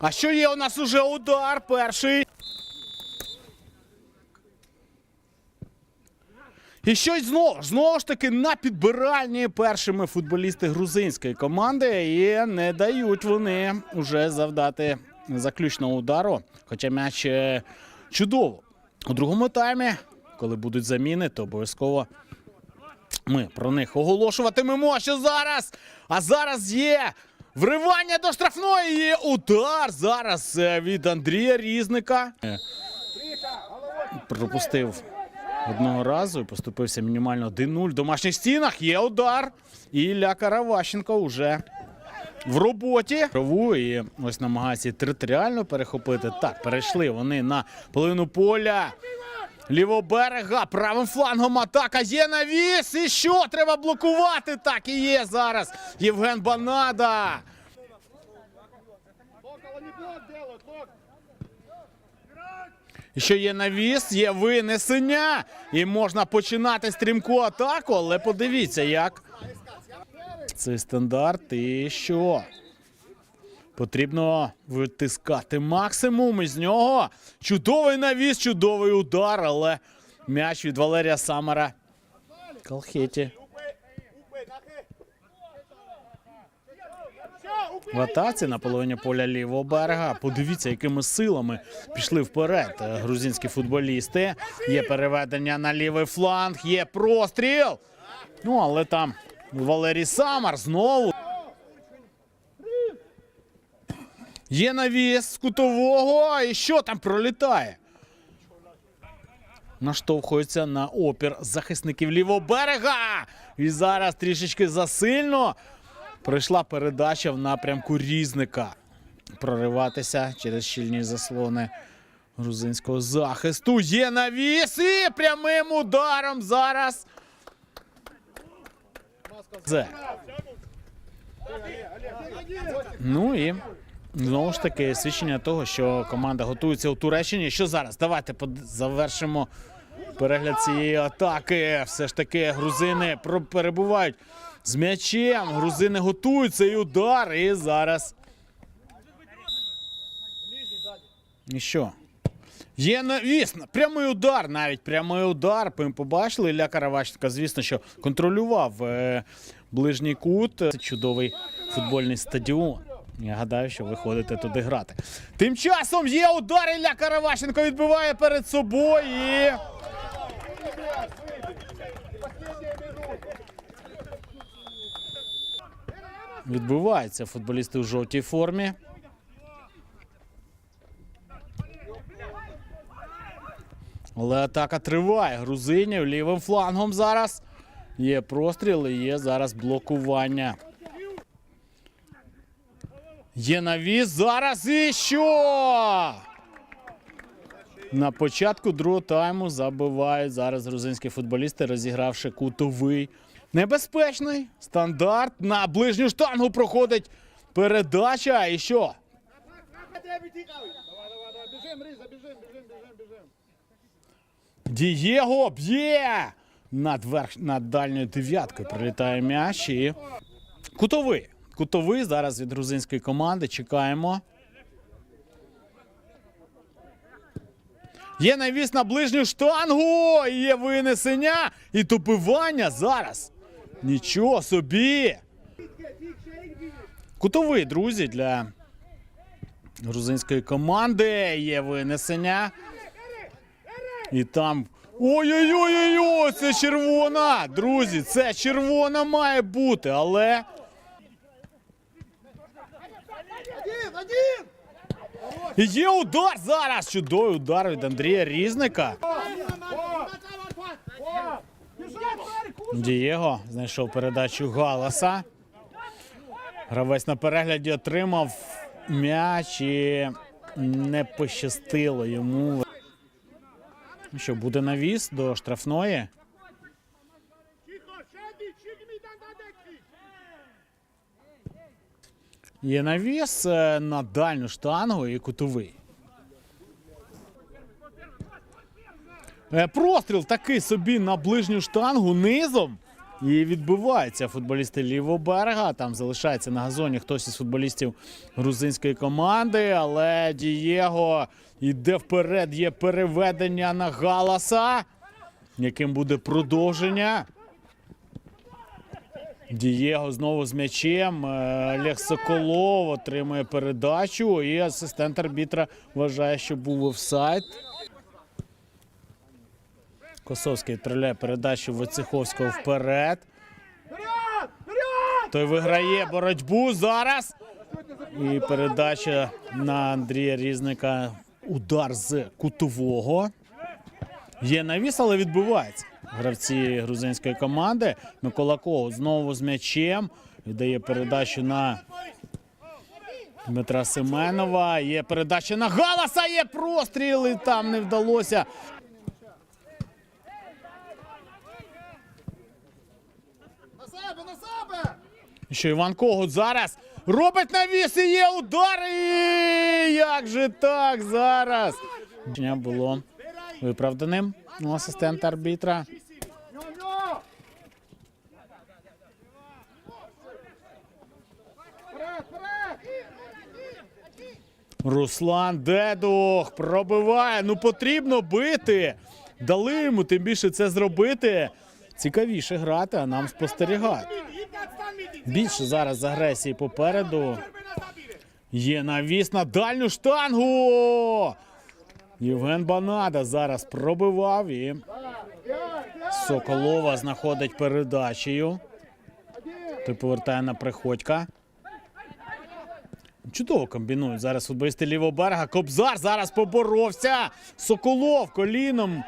А що є у нас уже удар перший? І щось знову знову ж таки на підбиральні першими футболісти грузинської команди і не дають вони вже завдати заключного удару. Хоча м'яч е, чудово. У другому таймі, коли будуть заміни, то обов'язково ми про них оголошуватимемо. Що зараз? А зараз є вривання до штрафної. Є удар зараз е, від Андрія Різника. Е, Пропустив одного разу і поступився мінімально 1-0. В домашніх стінах є удар. Ілля Караващенко вже в роботі. І ось намагається територіально перехопити. Так, перейшли вони на половину поля. Лівого берега, правим флангом атака є навіс. І що? Треба блокувати. Так і є зараз. Євген Банада. І що є навіс, є винесення. І можна починати стрімку атаку, але подивіться, як. Це стандарт. І що? Потрібно витискати максимум із нього. Чудовий навіс, чудовий удар, але м'яч від Валерія Самара. Калхеті. В атаці на половині поля лівого берега. Подивіться, якими силами пішли вперед грузинські футболісти. Є переведення на лівий фланг, є простріл. Ну, але там Валерій Самар знову. Є навіс з кутового. І що там пролітає? Наштовхується на опір захисників лівого берега. І зараз трішечки засильно прийшла передача в напрямку різника. Прориватися через щільні заслони грузинського захисту. Є навіс і прямим ударом зараз. Зе. Ну і знову ж таки свідчення того, що команда готується у Туреччині. Що зараз? Давайте завершимо перегляд цієї атаки. Все ж таки грузини перебувають з м'ячем. Грузини готуються і удар. І зараз. І що? Є навіс, прямий удар, навіть прямий удар. Ми побачили. Ілля Караваченка, звісно, що контролював е, ближній кут. Чудовий футбольний стадіон. Я гадаю, що ви ходите туди грати. Тим часом є удар. Ілля Караващенко відбиває перед собою. І... Відбиваються футболісти у жовтій формі. Але атака триває. Грузинів лівим флангом зараз. Є простріл і є зараз блокування. Є навіс зараз і що? На початку другого тайму забивають зараз грузинські футболісти, розігравши кутовий. Небезпечний стандарт на ближню штангу проходить передача. І що? Дієго б'є! Над, верх... над дальньою дев'яткою прилітає м'яч і кутовий. Кутовий зараз від грузинської команди. Чекаємо. Є навіс на ближню штангу. Є винесення і добивання зараз. Нічого собі. Кутовий, друзі, для грузинської команди. Є винесення. І там. Ой-ой-ой-ой! Це червона! Друзі, це червона має бути, але. Є удар зараз! Чудовий удар від Андрія Різника. Дієго знайшов передачу Галаса. Гравець на перегляді отримав м'яч і не пощастило йому. Що, буде навіс до штрафної? Є навіс е, на дальню штангу і кутовий. Е, Простріл такий собі на ближню штангу низом. І відбиваються футболісти лівого берега. Там залишається на газоні хтось із футболістів грузинської команди. Але Дієго йде вперед. Є переведення на Галаса, яким буде продовження. Дієго знову з м'ячем. Е, Олег Соколов отримує передачу. І асистент арбітра вважає, що був офсайд. Косовський відправляє передачу. Вперед! Вперед! Той виграє боротьбу зараз. І передача на Андрія Різника. Удар з кутового. Є навіс, але відбувається. Гравці грузинської команди. Микола Когут знову з м'ячем. Віддає передачу на Дмитра Семенова. Є передача на Галаса. Є простріли. Там не вдалося. На себе, на себе! Що Іван Когут зараз робить навіс і є удар. І як же так зараз? Було виправданим у асистента арбітра. Ньо-ньо! Вперед, вперед! Руслан Дедух пробиває. Ну потрібно бити. Дали йому тим більше це зробити. Цікавіше грати, а нам спостерігати. Більше зараз агресії попереду. Є навіс на дальню штангу. Євген Банада зараз пробивав і Соколова знаходить передачею. Той повертає на приходька. Чудово комбінують зараз футболісти лівого берега. Кобзар зараз поборовся. Соколов коліном.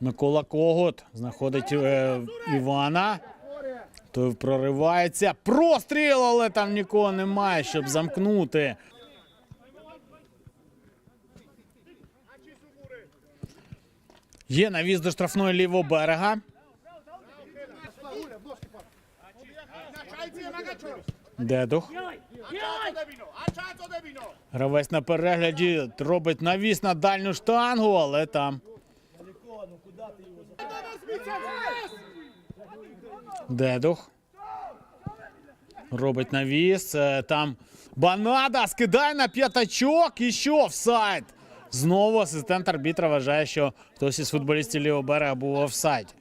Микола Когут знаходить е, Івана. Той проривається. Простріл, але там нікого немає, щоб замкнути. Є навіз до штрафної лівого берега. Дедух. Гравець на перегляді робить навіс на дальню штангу, але там. Дедух. Робить навіс. Е, Там Банада скидає на п'ятачок і що офсайд. Знову асистент арбітра вважає, що хтось із футболістів лівого берега був офсайд.